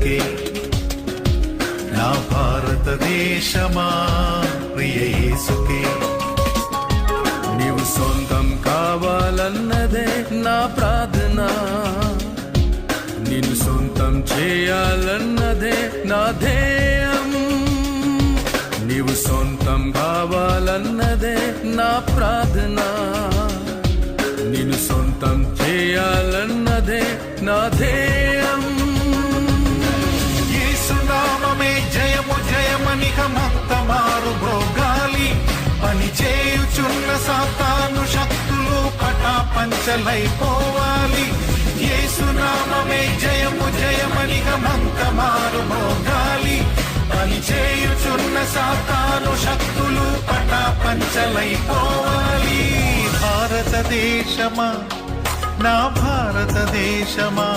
బ్రతికే నా భారతదేశమా ప్రియ యేసుకే. నీవు సొంతం కావాలన్నదే నా ప్రార్థన. నిన్ను సొంతం చేయాలన్నదే నా ధ్యేయం. నీవు సొంతం కావాలన్నదే నా ప్రార్థన. నిన్ను సొంతం చేయాలన్నదే నా ధ్యేయం. పటాపంచలైపోవాలి యేసునామమే జయము జయమనిక మొత్తమారు భోగాలి పని చేయుచున్న సాతాను శక్తులు పటాపంచలైపోవాలి భారతదేశమా నా భారతదేశమా?